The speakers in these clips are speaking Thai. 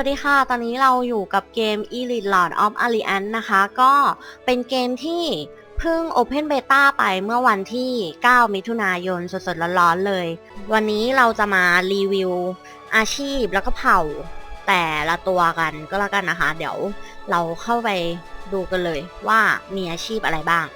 สวัสดีค่ะ ตอนนี้เราอยู่กับเกม Elite Lord of Alliance นะคะ ก็เป็นเกมที่เพิ่ง Open Beta ไปเมื่อวันที่ 9 มิถุนายนสดๆร้อนๆเลย วันนี้เราจะมารีวิวอาชีพแล้วก็เผ่าแต่ละตัวกันก็แล้วกันนะคะ เดี๋ยวเราเข้าไปดูกันเลยว่ามีอาชีพอะไรบ้าง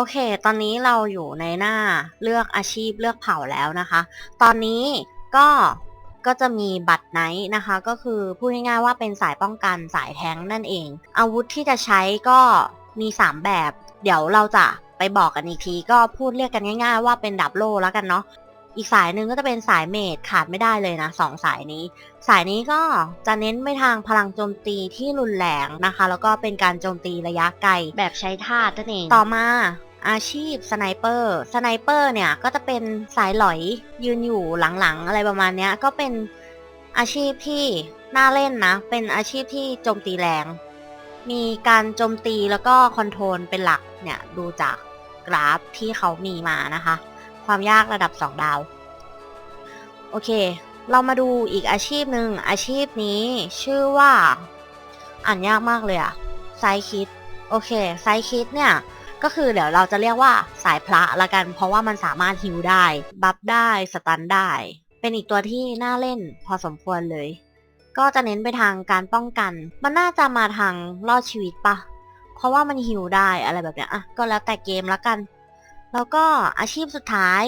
โอเค ตอนนี้เราอยู่ในหน้าเลือกอาชีพเลือกเผ่าแล้วนะคะ ตอนนี้ก็ก็จะมีบัตรไนท์นะคะ ก็คือพูดง่ายๆว่าเป็นสายป้องกันสายแทงนั่นเอง อาวุธที่จะใช้ก็มี 3 แบบ เดี๋ยวเราจะไปบอกกันอีกที ก็พูดเรียกกันง่าย ๆ ว่าเป็นดับโลแล้วกันเนาะอีกสายหนึ่งก็จะเป็นสายเมดขาดไม่ได้เลยนะสองสายนี้ สายนี้ก็จะเน้นไปทางพลังโจมตีที่รุนแรงนะคะ แล้วก็เป็นการโจมตีระยะไกลแบบใช้ธาตุนั่นเองต่อมา อาชีพสไนเปอร์สไนเปอร์เนี่ยก็จะเป็นสายหลอยยืนอยู่หลังๆ อะไรประมาณเนี้ยก็เป็นอาชีพที่น่าเล่นนะ เป็นอาชีพที่โจมตีแรง มีการโจมตีแล้วก็คอนโทรลเป็นหลักเนี่ยดูจากกราฟที่เขามีมานะคะ ความยากระดับ 2 ดาว โอเค เรามาดูอีกอาชีพหนึ่งอาชีพนี้ชื่อว่า อ่านยากมากเลยอะไซคิด โอเคไซคิดเนี่ย ก็คือเดี๋ยวเราจะเรียกว่าสายพระละกัน เพราะว่ามันสามารถฮิวได้ บัฟได้สตันได้ เป็นอีกตัวที่น่าเล่นพอสมควรเลย ก็จะเน้นไปทางการป้องกัน มันน่าจะมาทางรอดชีวิตปะเพราะว่ามันฮิวได้อะไรแบบเนี้ยอะก็แล้วแต่เกมละกัน แล้วก็อาชีพสุดท้าย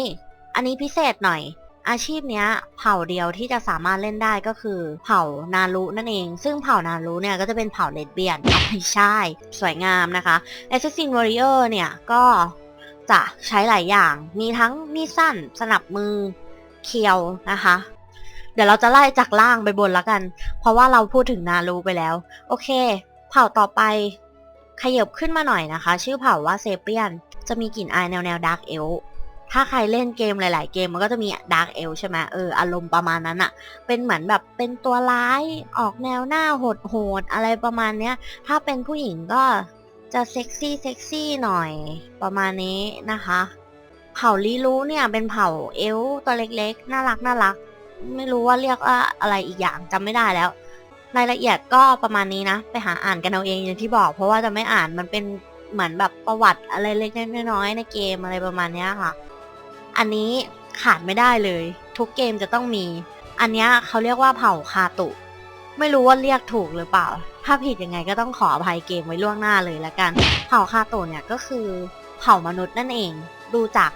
อันนี้พิเศษหน่อย อาชีพเนี้ย เผ่าเดียวที่จะสามารถเล่นได้ก็คือ เผ่านารุนั่นเอง ซึ่งเผ่านารุเนี่ยก็จะเป็นเผ่าเลดเบียนไม่ใช่ สวยงามนะคะ Assassin Warrior เนี่ยก็จะใช้หลายอย่าง มีทั้งมีดสั้น สนับมือ เคียวนะคะ เดี๋ยวเราจะไล่จากล่างไปบนแล้วกัน เพราะว่าเราพูดถึงนารูไปแล้ว โอเค เผ่าต่อไปขยับขึ้นมาหน่อยนะคะ ชื่อเผ่าว่าเซเปียน จะมีกลิ่นอายแนวแนวดาร์กเอล ถ้าใครเล่นเกมหลาย ๆ เกมมันก็จะมีดาร์กเอลใช่ไหมเอออารมณ์ประมาณนั้นอะเป็นเหมือนแบบเป็นตัวร้ายออกแนวหน้าโหดๆอะไรประมาณเนี้ย ถ้าเป็นผู้หญิงก็จะเซ็กซี่เซ็กซี่หน่อยประมาณนี้นะคะ เผ่าลีลูเนี่ยเป็นเผ่าเอลฟ์ตัวเล็ก ๆ น่ารักน่ารัก ไม่รู้ว่าเรียกว่าอะไรอีกอย่างจำไม่ได้แล้วรายละเอียดก็ประมาณนี้นะ ไปหาอ่านกันเอาเองอย่างที่บอก เพราะว่าจะไม่อ่านมันเป็นเหมือนแบบประวัติอะไรเล็กๆน้อยๆในเกมอะไรประมาณนี้ค่ะ อันนี้ขาดไม่ได้เลย ทุกเกมจะต้องมี อันนี้เขาเรียกว่าเผ่าคาตุ ไม่รู้ว่าเรียกถูกหรือเปล่า ถ้าผิดยังไงก็ต้องขออภัยเกมไว้ล่วงหน้าเลยละกัน เผ่าคาตุเนี่ยก็คือเผ่ามนุษย์นั่นเอง ดูจาก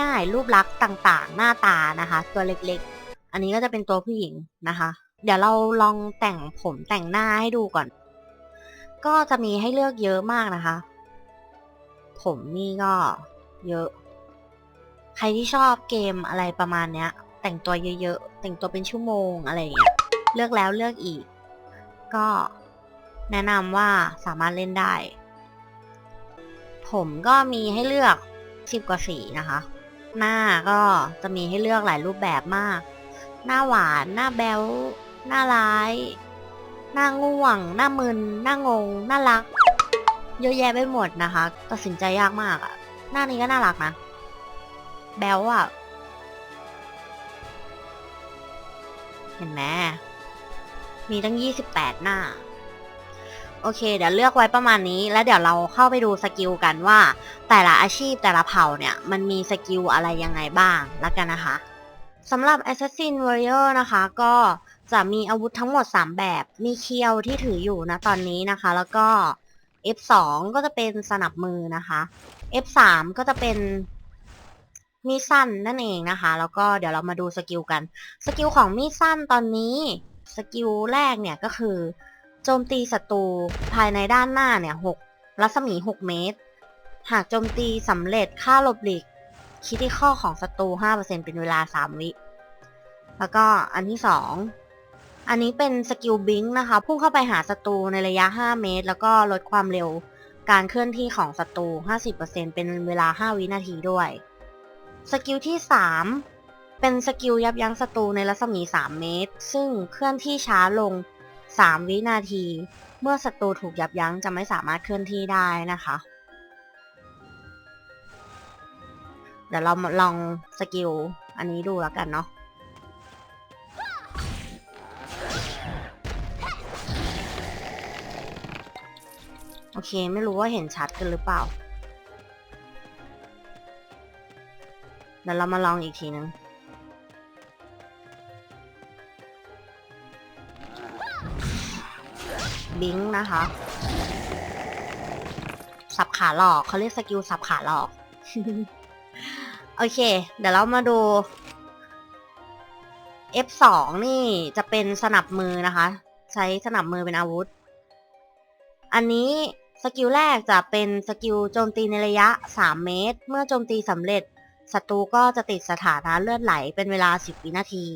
ง่ายๆ รูปลักษณ์ต่างๆ หน้าตานะคะ ตัวเล็กๆ อันนี้ก็จะเป็นตัวผู้หญิงนะคะ เดี๋ยวเราลองแต่งผมแต่งหน้าให้ดูก่อน ก็จะมีให้เลือกเยอะมากนะคะ ผมนี่ก็เยอะ ใครที่ชอบเกมอะไรประมาณเนี้ย แต่งตัวเยอะๆ แต่งตัวเป็นชั่วโมงอะไรอย่างเงี้ยเลือกแล้วเลือกอีก ก็แนะนำว่าสามารถเล่นได้ ผมก็มีให้เลือกสิบกว่าสีนะคะ หน้าก็จะมีให้เลือกหลายรูปแบบมาก หน้าหวาน หน้าแบลหน้าร้าย หน้าง่วง หน้ามึน หน้างง น่ารัก เยอะแยะไปหมดนะคะ ตัดสินใจยากมากอะหน้านี้ก็น่ารักนะ แบลอะเห็นไหมมีตั้ง 28 หน้า โอเค เดี๋ยวเลือกไว้ประมาณนี้ แล้วเดี๋ยวเราเข้าไปดูสกิลกันว่า แต่ละอาชีพแต่ละเผ่าเนี่ย มันมีสกิลอะไรยังไงบ้างแล้วกันนะคะสำหรับ Assassin Warrior นะคะ ก็จะมีอาวุธทั้งหมด 3 แบบ มีเคียวที่ถืออยู่นะตอนนี้นะคะ แล้วก็ F2 ก็จะเป็นสนับมือนะคะ F3 ก็จะเป็น มีดสั้นนั่นเองนะคะ แล้วก็เดี๋ยวเรามาดูสกิลกัน สกิลของมีดสั้นตอนนี้ สกิลแรกเนี่ยก็คือ โจมตีศัตรูภายในด้านหน้าเนี่ย6รัศมี 6 เมตร หากโจมตีสำเร็จค่าลบหลีกคิติคอของศัตรู 5%เป็นเวลา 3 วิ แล้วก็อันที่ 2 อันนี้เป็นสกิลบิงนะคะ พุ่งเข้าไปหาศัตรูในระยะ 5 เมตร แล้วก็ลดความเร็วการเคลื่อนที่ของศัตรู 50%เป็นเวลา 5 วินาทีด้วย สกิลที่ 3 เป็นสกิลยับยั้งศัตรูในรัศมี 3 เมตร ซึ่งเคลื่อนที่ช้าลง 3 วินาที เมื่อศัตรูถูกยับยั้งจะไม่สามารถเคลื่อนที่ได้นะคะ เดี๋ยวเราลองสกิลอันนี้ดูแล้วกันเนาะโอเค ไม่รู้ว่าเห็นชัดกันหรือเปล่า เดี๋ยวเรามาลองอีกทีนึงบิงนะคะ สับขาหลอกเขาเรียกสกิลสับขาหลอก โอเค เดี๋ยวเรามาดู F2 นี่จะเป็นสนับมือนะคะ ใช้สนับมือเป็นอาวุธ อันนี้สกิลแรกจะเป็นสกิลโจมตีในระยะ 3 เมตร เมื่อโจมตีสำเร็จ ศัตรูก็จะติดสถานะเลือดไหลเป็นเวลา 10 วินาที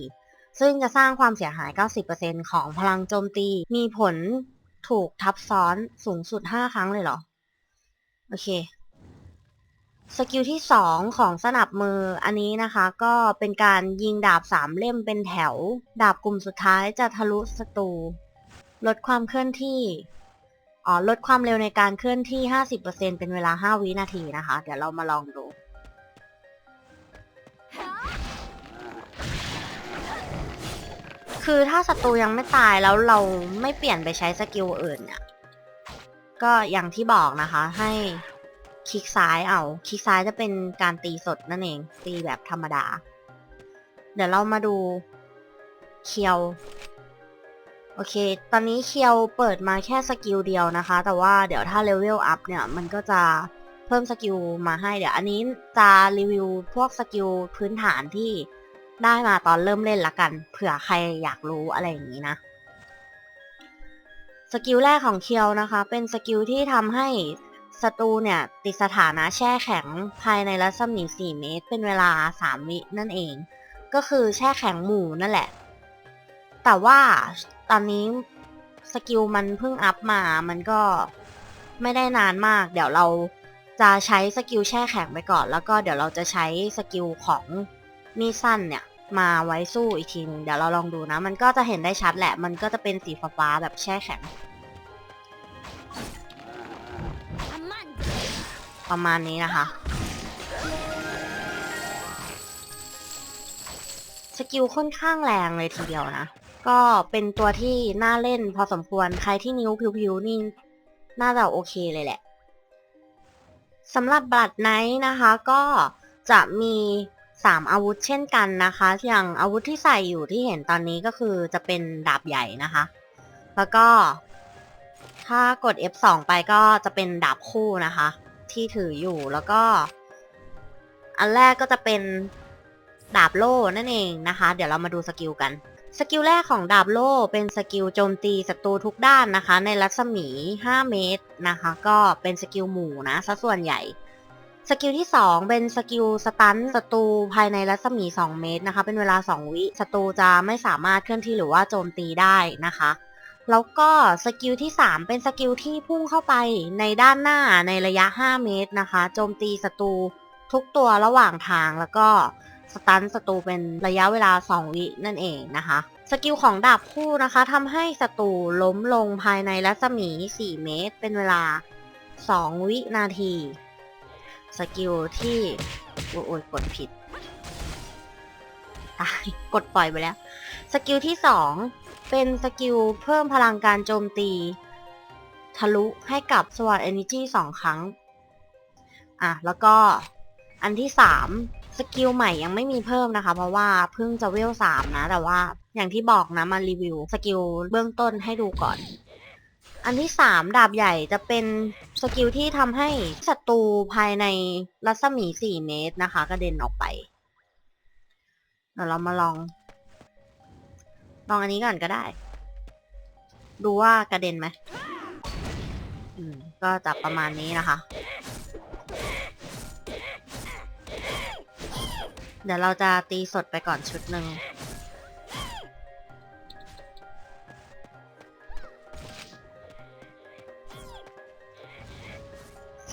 ซึ่งจะสร้างความเสียหาย 90%ของพลังโจมตี มีผลถูกทับซ้อนสูงสุด 5 ครั้งเลยเหรอ โอเค สกิลที่ 2 ของสนับมืออันนี้นะคะก็เป็นการยิงดาบ 3 เล่มเป็นแถว ดาบกลุ่มสุดท้ายจะทะลุศัตรูลดความเคลื่อนที่อ๋อลดความเร็วในการเคลื่อนที่ 50%เป็นเวลา 5 วินาทีนะคะ เดี๋ยวเรามาลองดู คือถ้าศัตรูยังไม่ตายแล้วเราไม่เปลี่ยนไปใช้สกิลอื่นเนี่ยก็อย่างที่บอกนะคะให้คลิกซ้ายเอา คลิกซ้ายจะเป็นการตีสดนั่นเอง ตีแบบธรรมดา เดี๋ยวเรามาดูเคียว โอเค ตอนนี้เคียวเปิดมาแค่สกิลเดียวนะคะ แต่ว่าเดี๋ยวถ้าเลเวลอัพเนี่ย มันก็จะเพิ่มสกิลมาให้ เดี๋ยวอันนี้จะรีวิวพวกสกิลพื้นฐานที่ ได้มาตอนเริ่มเล่นละกัน เผื่อใครอยากรู้อะไรอย่างนี้นะ สกิลแรกของเคียวนะคะ เป็นสกิลที่ทำให้ศัตรูเนี่ยติดสถานะแช่แข็งภายในรัศมี 4 เมตร เป็นเวลา 3 วินั่นเอง ก็คือแช่แข็งหมู่นั่นแหละ แต่ว่าตอนนี้สกิลมันเพิ่งอัพมา มันก็ไม่ได้นานมาก เดี๋ยวเราจะใช้สกิลแช่แข็งไปก่อน แล้วก็เดี๋ยวเราจะใช้สกิลของมีสั้นเนี่ย มาไว้สู้อีกทีนึงเดี๋ยวเราลองดูนะ มันก็จะเห็นได้ชัดแหละ มันก็จะเป็นสีฟ้าๆแบบแช่แข็ง ประมาณนี้นะคะ สกิลค่อนข้างแรงเลยทีเดียวนะ ก็เป็นตัวที่น่าเล่นพอสมควรใครที่นิ้วพิวๆนี่น่าจะโอเคเลยแหละสำหรับบัตรไนท์นะคะก็จะมี 3 อาวุธเช่นกันนะคะ อย่างอาวุธที่ใส่อยู่ที่เห็นตอนนี้ก็คือจะเป็นดาบใหญ่นะคะ แล้วก็ถ้ากด F2 ไปก็จะเป็นดาบคู่นะคะ ที่ถืออยู่แล้วก็ อันแรกก็จะเป็นดาบโล่นั่นเองนะคะ เดี๋ยวเรามาดูสกิลกันสกิลแรกของดาบโล่เป็นสกิลโจมตีศัตรูทุกด้านนะคะ ในรัศมี 5 เมตรนะคะ ก็เป็นสกิลหมู่นะซะส่วนใหญ่ สกิลที่ 2 เป็นสกิลสตันศัตรูภายในรัศมี 2 เมตรนะคะ เป็นเวลา 2 วิศัตรูจะไม่สามารถเคลื่อนที่หรือว่าโจมตีได้นะคะ แล้วก็สกิลที่ 3 เป็นสกิลที่พุ่งเข้าไปในด้านหน้าในระยะ 5 เมตรนะคะ โจมตีศัตรูทุกตัวระหว่างทางแล้วก็สตันศัตรูเป็นระยะเวลา 2 วินั่นเองนะคะ สกิลของดาบคู่นะคะทำให้ศัตรูล้มลงภายในรัศมี 4 เมตร เป็นเวลา 2 วินาที สกิลที่โอ้ยกดผิดตายกดปล่อยไปแล้ว สกิลที่2เป็นสกิลเพิ่มพลังการโจมตี ทะลุให้กับสว o ต Energy 2ครั้ง อะ แล้วก็อันที่3สกิลใหม่ยังไม่มีเพิ่มนะคะ เพราะว่าเพิ่งจะเวล3นะ แต่ว่าอย่างที่บอกนะมารีวิว สกิลเบื้องต้นให้ดูก่อน อันที่3ดาบใหญ่จะเป็นสกิลที่ทำให้ศัตรูภายในรัศมี4เมตรนะคะกระเด็นออกไปเดี๋ยวเรามาลอง ลองอันนี้ก่อนก็ได้ ดูว่ากระเด็นไหมอืมก็จะประมาณนี้นะคะ เดี๋ยวเราจะตีสดไปก่อนชุดหนึ่ง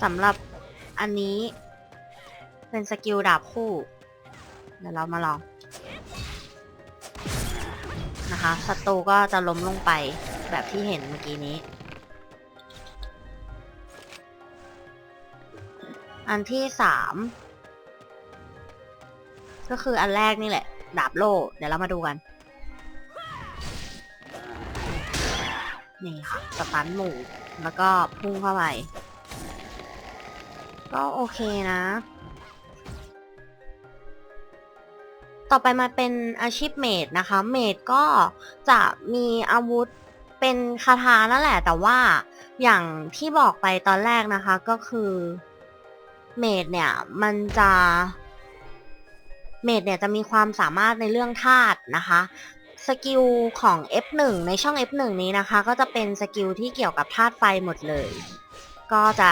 สำหรับอันนี้เป็นสกิลดาบคู่ เดี๋ยวเรามาลอง นะคะศัตรูก็จะล้มลงไปแบบที่เห็นเมื่อกี้นี้ อันที่สามก็คืออันแรกนี่แหละ ดาบโล่ เดี๋ยวเรามาดูกัน นี่ค่ะสตันหมู่แล้วก็พุ่งเข้าไป ก็โอเคนะ ต่อไปมาเป็นอาชีพเมดนะคะ เมดก็จะมีอาวุธเป็นคาถานั่นแหละ แต่ว่าอย่างที่บอกไปตอนแรกนะคะ ก็คือเมดเนี่ยมันจะเมดเนี่ยจะมีความสามารถในเรื่องธาตุนะคะสกิลของ F1 ในช่อง F1 นี้นะคะ ก็จะเป็นสกิลที่เกี่ยวกับธาตุไฟหมดเลย ก็จะ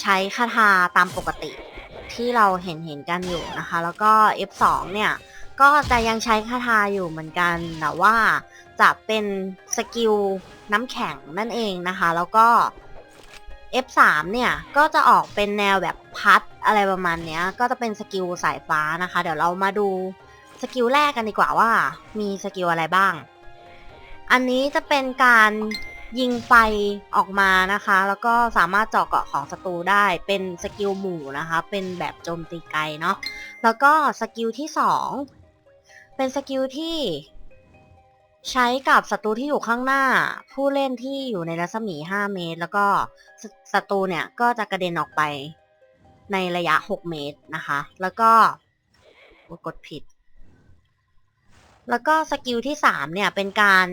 ใช้คาถาตามปกติที่เราเห็นเห็นกันอยู่นะคะ แล้วก็ F2 เนี่ย ก็จะยังใช้คาถาอยู่เหมือนกัน แต่ว่าจะเป็นสกิลน้ำแข็งนั่นเองนะคะ แล้วก็ F3 เนี่ย ก็จะออกเป็นแนวแบบพัดอะไรประมาณเนี้ยก็จะเป็นสกิลสายฟ้านะคะ เดี๋ยวเรามาดูสกิลแรกกันดีกว่าว่า มีสกิลอะไรบ้าง อันนี้จะเป็นการ ยิงไฟออกมานะคะ แล้วก็สามารถเจาะเกาะของศัตรูได้ เป็นสกิลหมู่นะคะ เป็นแบบโจมตีไกลเนาะ แล้วก็สกิลที่สองเป็นสกิลที่ใช้กับศัตรูที่อยู่ข้างหน้า ผู้เล่นที่อยู่ในรัศมี 5 เมตร แล้วก็ศัตรูเนี่ยก็จะกระเด็นออกไปในระยะ 6 เมตรนะคะ แล้วก็กดผิด แล้วก็สกิลที่ 3 เนี่ยเป็นการ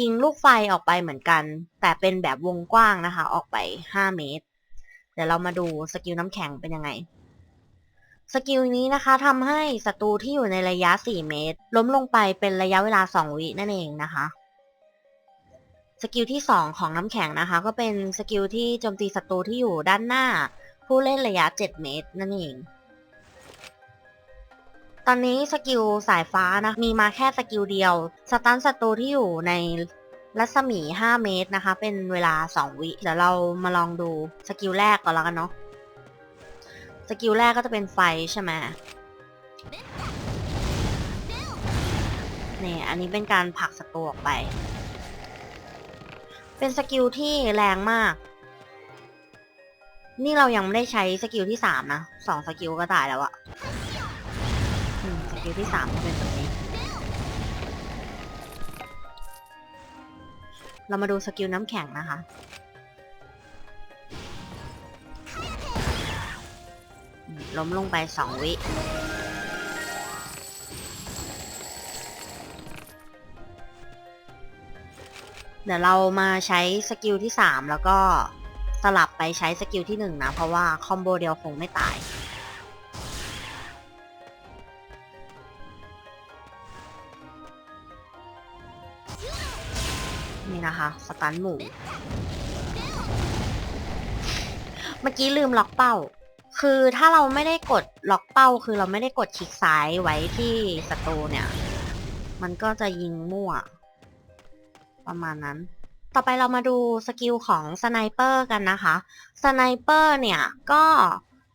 ยิงลูกไฟออกไปเหมือนกัน แต่เป็นแบบวงกว้างนะคะ ออกไป 5 เมตร เดี๋ยวเรามาดูสกิลน้ำแข็งเป็นยังไง สกิลนี้นะคะทำให้ศัตรูที่อยู่ในระยะ 4 เมตร ล้มลงไปเป็นระยะเวลา 2 วินั่นเองนะคะ สกิลที่ 2 ของน้ำแข็งนะคะ ก็เป็นสกิลที่โจมตีศัตรูที่อยู่ด้านหน้า ผู้เล่นระยะ 7 เมตรนั่นเอง ตอนนี้สกิลสายฟ้านะ มีมาแค่สกิลเดียวสตันศัตรูที่อยู่ในรัศมี 5 เมตรนะคะ เป็นเวลา 2 วิ เดี๋ยวเรามาลองดูสกิลแรกก่อนแล้วกันเนาะสกิลแรกก็จะเป็นไฟใช่ไหมนี่อันนี้เป็นการผลักศัตรูออกไป เป็นสกิลที่แรงมาก นี่เรายังไม่ได้ใช้สกิลที่สามนะสองสกิลก็ตายแล้วอะ อืมสกิลที่สามก็เป็นแบบนี้ เรามาดูสกิลน้ำแข็งนะคะ ล้มลงไปสองวิเดี๋ยวเรามาใช้สกิลที่สามแล้วก็สลับไปใช้สกิลที่หนึ่งนะ เพราะว่าคอมโบเดียวคงไม่ตาย นะคะสตันหมู่ เมื่อกี้ลืมล็อกเป้า คือถ้าเราไม่ได้กดล็อกเป้า คือเราไม่ได้กดคลิกซ้ายไว้ที่ศัตรูเนี่ย มันก็จะยิงมั่ว ประมาณนั้น ต่อไปเรามาดูสกิลของสไนเปอร์กันนะคะ สไนเปอร์เนี่ยก็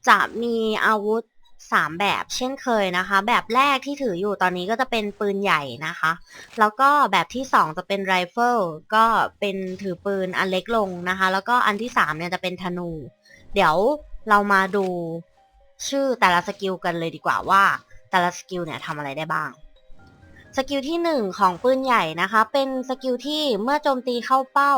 จะมีอาวุธ 3 แบบเช่นเคยนะคะ แบบแรกที่ถืออยู่ตอนนี้ก็จะเป็นปืนใหญ่นะคะ แล้วก็แบบที่ 2 จะเป็นไรเฟิลก็เป็นถือปืนอันเล็กลงนะคะ แล้วก็อันที่3เนี่ยจะเป็นธนู เดี๋ยวเรามาดูชื่อแต่ละสกิลกันเลยดีกว่าว่า แต่ละสกิลเนี่ยทำอะไรได้บ้าง สกิลที่ 1 ของปืนใหญ่นะคะ เป็นสกิลที่เมื่อโจมตีเข้าเป้า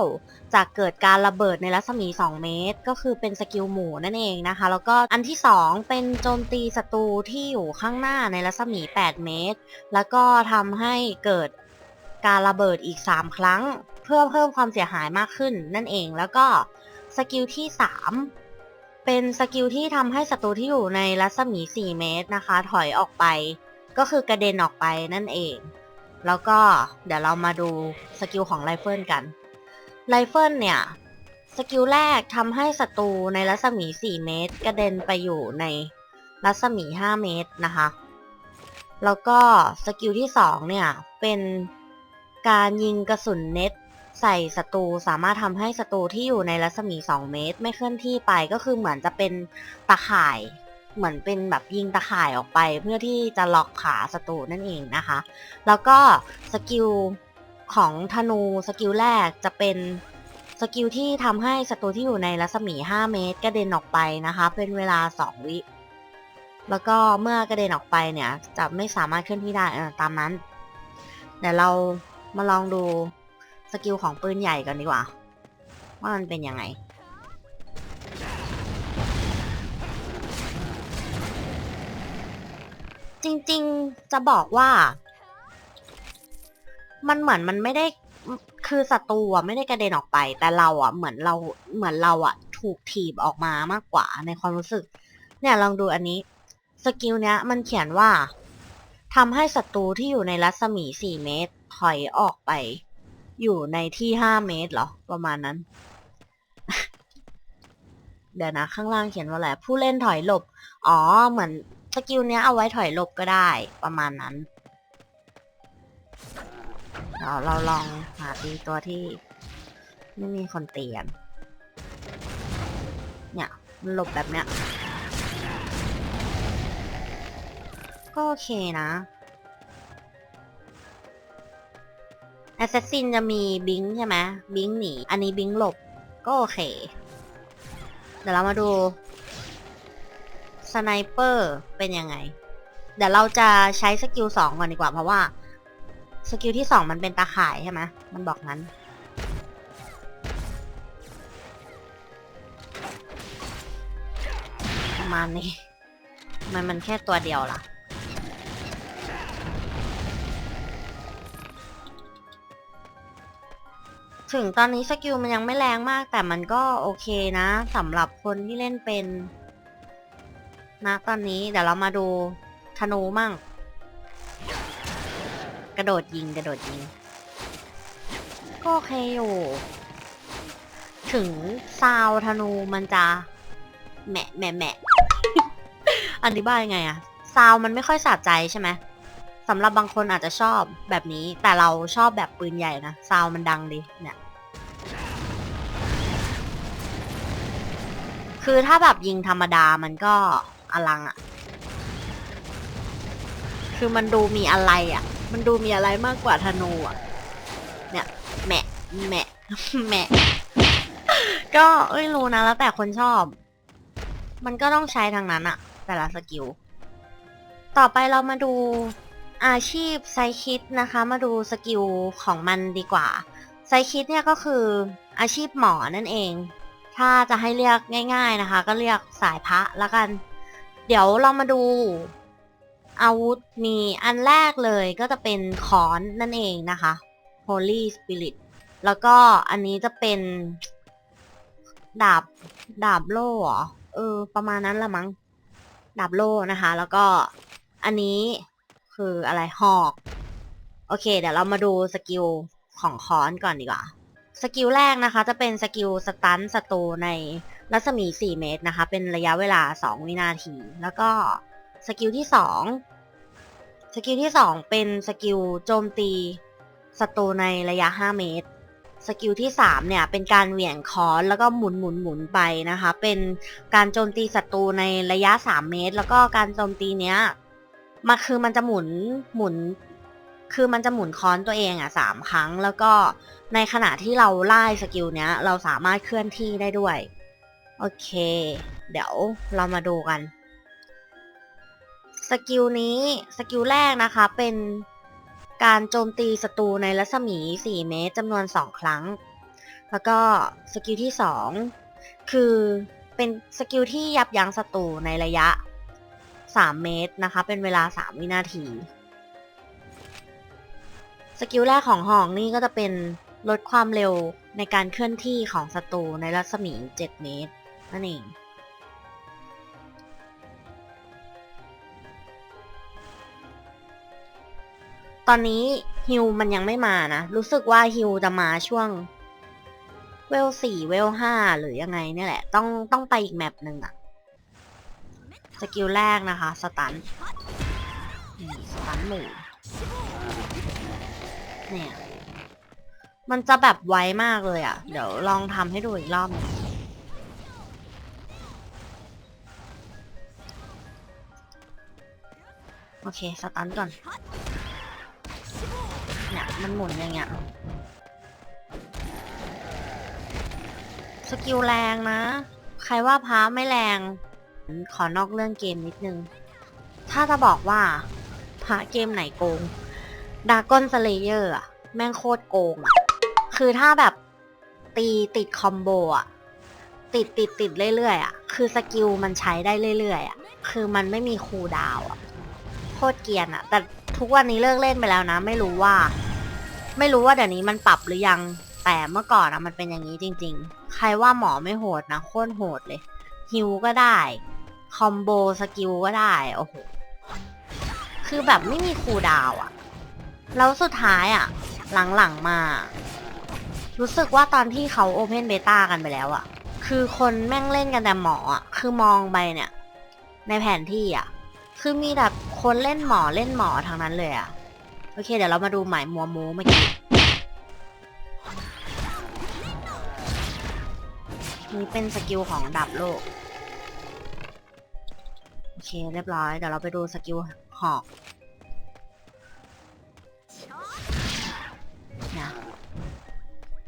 จะเกิดการระเบิดในรัศมี 2 เมตร ก็คือเป็นสกิลหมู่นั่นเองนะคะ แล้วก็อันที่ 2 เป็นโจมตีศัตรูที่อยู่ข้างหน้าในรัศมี 8 เมตร แล้วก็ทำให้เกิดการระเบิดอีก 3 ครั้ง เพื่อเพิ่มความเสียหายมากขึ้นนั่นเองแล้วก็สกิลที่ 3 เป็นสกิลที่ทำให้ศัตรูที่อยู่ในรัศมี 4 เมตรนะคะ ถอยออกไป ก็คือกระเด็นออกไปนั่นเอง แล้วก็เดี๋ยวเรามาดูสกิลของไรเฟิลกัน ไรเฟิลเนี่ยสกิลแรกทำให้ศัตรูในรัศมี 4 เมตร กระเด็นไปอยู่ในรัศมี 5 เมตรนะคะ แล้วก็สกิลที่ 2 เนี่ย เป็นการยิงกระสุนเน็ตใส่ศัตรูสามารถทำให้ศัตรูที่อยู่ในรัศมี 2 เมตร ไม่เคลื่อนที่ไปก็คือเหมือนจะเป็นตะข่าย เหมือนเป็นแบบยิงตะข่ายออกไป เพื่อที่จะล็อกขาศัตรูนั่นเองนะคะ แล้วก็สกิลของธนูสกิลแรกจะเป็นสกิลที่ทำให้ศัตรูที่อยู่ในรัศมี 5 เมตรกระเด็นออกไปนะคะ เป็นเวลา 2 วิ แล้วก็เมื่อกระเด็นออกไปเนี่ย จะไม่สามารถเคลื่อนที่ได้ตามนั้น เดี๋ยวเรามาลองดูสกิลของปืนใหญ่กันดีกว่า ว่ามันเป็นยังไง จริงๆจะบอกว่า มันเหมือนมันไม่ได้คือศัตรูอะไม่ได้กระเด็นออกไป แต่เราอะเหมือนเราเหมือนเราอะถูกถีบออกมามากกว่าในความรู้สึก เนี่ยลองดูอันนี้สกิลเนี้ย มันเขียนว่าทำให้ศัตรูที่อยู่ในรัศมี 4 เมตร ถอยออกไป อยู่ในที่ 5 เมตรเหรอ ประมาณนั้น เดี๋ยวนะ ข้างล่างเขียนว่าอะไรผู้เล่นถอยหลบ อ๋อ เหมือน สกิลเนี้ยเอาไว้ถอยหลบก็ได้ประมาณนั้นเดี๋ยวเราลองหาตีตัวที่ ไม่มีคนเตียนเนี่ยมันหลบแบบเนี้ย ก็โอเคนะแอสซ s สซินจะมีบิงใช่ไหมบิงหนี อันนี้บิงหลบ ก็โอเค เดี๋ยวเรามาดู สไนเปอร์เป็นยังไง เดี๋ยวเราจะใช้สกิลสองก่อนดีกว่า เพราะว่า สกิลที่สองมันเป็นตาข่ายใช่ไหมมันบอกงั้น ประมาณนี้มันมันแค่ตัวเดียวล่ะ ถึงตอนนี้สกิลมันยังไม่แรงมาก แต่มันก็โอเคนะสำหรับคนที่เล่นเป็น นะตอนนี้เดี๋ยวเรามาดูธนูมั่ง กระโดดยิงกระโดดยิง ก็โอเคอยู่ ถึงซาวธนูมันจะแหมะแหมะแหมะอธิบายไงอะซาวมันไม่ค่อยสะใจใช่ไหมสำหรับบางคนอาจจะชอบแบบนี้ แต่เราชอบแบบปืนใหญ่นะซาวมันดังดีเนี่ยคือถ้าแบบยิงธรรมดามันก็ อลังอะคือมันดูมีอะไรอะมันดูมีอะไรมากกว่าธนูอะเนี่ยแหมะแหมะแหมะก็เอ้ยรู้นะแล้วแต่คนชอบ มันก็ต้องใช้ทางนั้นอะแต่ละสกิล ต่อไปเรามาดูอาชีพไซคิดนะคะ มาดูสกิลของมันดีกว่า ไซคิดเนี่ยก็คืออาชีพหมอนั่นเอง ถ้าจะให้เรียกง่าย ๆนะคะ ก็เรียกสายพระละกัน เดี๋ยวเรามาดู อาวุธมีอันแรกเลยก็จะเป็นค้อนนั่นเองนะคะ Holy Spirit แล้วก็อันนี้จะเป็นดาบดาบโล่เหรอเออ ประมาณนั้นละมั้งดาบโล่นะคะ แล้วก็อันนี้คืออะไรหอก โอเค เดี๋ยวเรามาดูสกิลของค้อนก่อนดีกว่า สกิลแรกนะคะ จะเป็นสกิลสตันศัตรูใน รัศมี 4 เมตรนะคะ เป็นระยะเวลา 2 วินาที แล้วก็สกิลที่ 2 สกิลที่ 2 เป็นสกิลโจมตีศัตรูในระยะ 5 เมตร สกิลที่ 3 เนี่ย เป็นการเหวี่ยงค้อนแล้วก็หมุนหมุนหมุนไปนะคะ เป็นการโจมตีศัตรูในระยะ 3 เมตร แล้วก็การโจมตีเนี้ยมาคือมันจะหมุนหมุน คือมันจะหมุนค้อนตัวเองอะสามครั้ง แล้วก็ในขณะที่เราไล่สกิลเนี้ย เราสามารถเคลื่อนที่ได้ด้วย โอเค เดี๋ยวเรามาดูกัน สกิลนี้ สกิลแรกนะคะ เป็นการโจมตีศัตรูในรัศมี 4 เมตรจำนวน 2 ครั้ง แล้วก็สกิลที่ 2 คือเป็นสกิลที่ยับยั้งศัตรูในระยะ 3 เมตรนะคะ เป็นเวลา 3 วินาที สกิลแรกของหองนี่ก็จะเป็นลดความเร็วในการเคลื่อนที่ของศัตรูในรัศมี 7 เมตร นั่นเอง ตอนนี้ฮิวมันยังไม่มานะ รู้สึกว่าฮิวจะมาช่วง เวลสี่เวลห้าหรือยังไงเนี่ยแหละ ต้องต้องไปอีกแมปหนึ่งอะสกิลแรกนะคะ สตันสตันหมู่เนี่ย มันจะแบบไวมากเลยอะเดี๋ยวลองทำให้ดูอีกรอบนึง โอเค สตันก่อน เนี่ย มันหมุนอย่างเงี้ย สกิลแรงนะ ใครว่าพาไม่แรง ขอนอกเรื่องเกมนิดนึง ถ้าจะบอกว่าหาเกมไหนโกงดากอนสเลเยอร์อะแม่งโคตรโกงอะคือถ้าแบบตีติดคอมโบอะติดติดติดเรื่อยๆอะคือสกิลมันใช้ได้เรื่อยๆอะคือมันไม่มีคูลดาวอะ โคตรเกรียนอะแต่ทุกวันนี้เลิกเล่นไปแล้วนะ ไม่รู้ว่า ไม่รู้ว่าเดี๋ยวนี้มันปรับหรือยัง แต่เมื่อก่อนอะมันเป็นอย่างนี้จริง ๆ ใครว่าหมอไม่โหดนะโคตรโหดเลยฮิวก็ได้ คอมโบสกิลก็ได้ โอ้โห คือแบบไม่มีคูดาวอะแล้วสุดท้ายอะหลังๆมา รู้สึกว่าตอนที่เขาโอเพนเบต้ากันไปแล้วอะคือคนแม่งเล่นกันแต่หมออะคือมองไปเนี่ย ในแผนที่อะคือมีแบบ คนเล่นหมอเล่นหมอทางนั้นเลยอะโอเค เดี๋ยวเรามาดูหมายมัวมูเมื่อกี้นี่เป็นสกิลของดับโลก โอเค เรียบร้อย เดี๋ยวเราไปดูสกิลหอกเนี่ย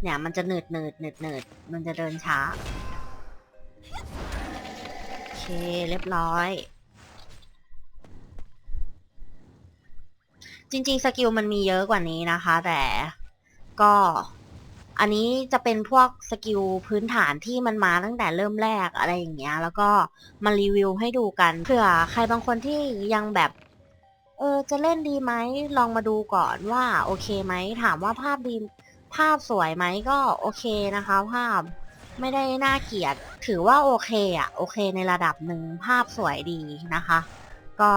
เนี่ยมันจะหนืดหนืดหนืดหนืดมันจะเดินช้า โอเค เรียบร้อย จริงๆ สกิลมันมีเยอะกว่านี้นะคะ แต่ก็อันนี้จะเป็นพวกสกิลพื้นฐานที่มันมาตั้งแต่เริ่มแรกอะไรอย่างเงี้ย แล้วก็มารีวิวให้ดูกันเผื่อใครบางคนที่ยังแบบ เออจะเล่นดีไหมลองมาดูก่อนว่า โอเคไหมถามว่าภาพดีภาพสวยไหมก็โอเคนะคะ ภาพไม่ได้น่าเกลียด ถือว่าโอเคอะโอเคในระดับหนึ่งภาพสวยดีนะคะ ก็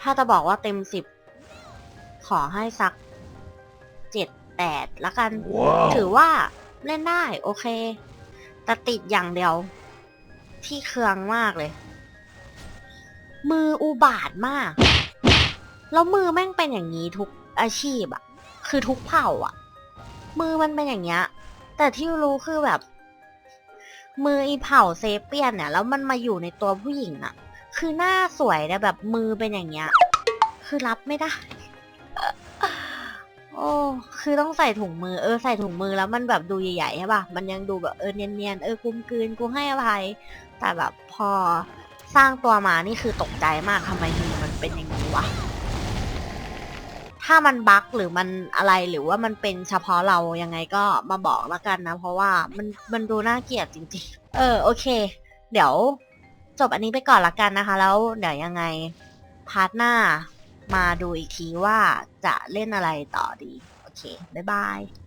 ถ้าจะบอกว่าเต็มสิบ ขอให้สักเจ็ดแปดละกันถือว่าเล่นได้โอเค แต่ติดอย่างเดียว ที่เคืองมากเลย มืออุบาทมาก แล้วมือแม่งเป็นอย่างนี้ทุกอาชีพอะคือทุกเผ่าอะมือมันเป็นอย่างเงี้ย แต่ที่รู้คือแบบ มืออีเผ่าเซเปียนเนี่ยแล้วมันมาอยู่ในตัวผู้หญิงอะคือหน้าสวยแต่แบบมือเป็นอย่างเงี้ย คือรับไม่ได้ โอ้คือต้องใส่ถุงมือเออใส่ถุงมือแล้วมันแบบดูใหญ่ๆใช่ป่ะมันยังดูแบบเออเนียนๆเออกลุมกืนกูให้อภัย แต่แบบพอสร้างตัวมานี่คือตกใจมากทำไมมือมันเป็นอย่างนี้วะถ้ามันบั๊กหรือมันอะไรหรือว่ามันเป็นเฉพาะเรายังไงก็มาบอกแล้วกันนะ เพราะว่ามันมันดูน่าเกลียดจริงๆ เออโอเค เดี๋ยวจบอันนี้ไปก่อนละกันนะคะ แล้วเดี๋ยวยังไงพาร์ทหน้า มาดูอีกทีว่าจะเล่นอะไรต่อดี โอเค บ๊ายบาย